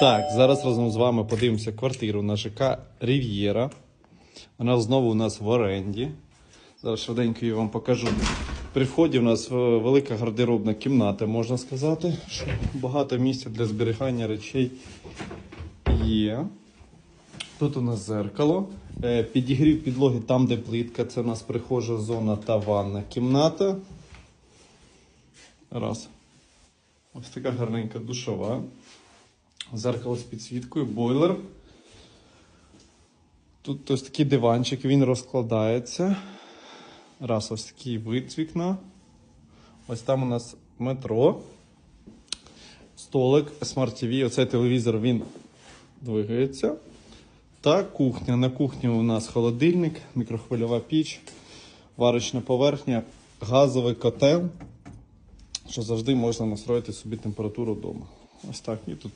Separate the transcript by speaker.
Speaker 1: Так, зараз разом з вами подивимося квартиру на ЖК Рів'єра. Вона знову у нас в оренді. Зараз швиденько її вам покажу. При вході у нас велика гардеробна кімната, можна сказати. Багато місця для зберігання речей є. Тут у нас зеркало. Е, Підігрів підлоги там, де плитка. Це у нас прихожа зона та ванна кімната. Раз. Ось така гарненька душова. Зеркало з підсвіткою, бойлер. Тут ось такий диванчик, він розкладається. Раз, ось такий вид з вікна. Ось там у нас метро. Столик, Smart TV. Оцей телевізор він двигається. Та кухня. На кухні у нас холодильник, мікрохвильова піч, варочна поверхня, газовий котел, що завжди можна настроїти собі температуру вдома. Ось так. І тут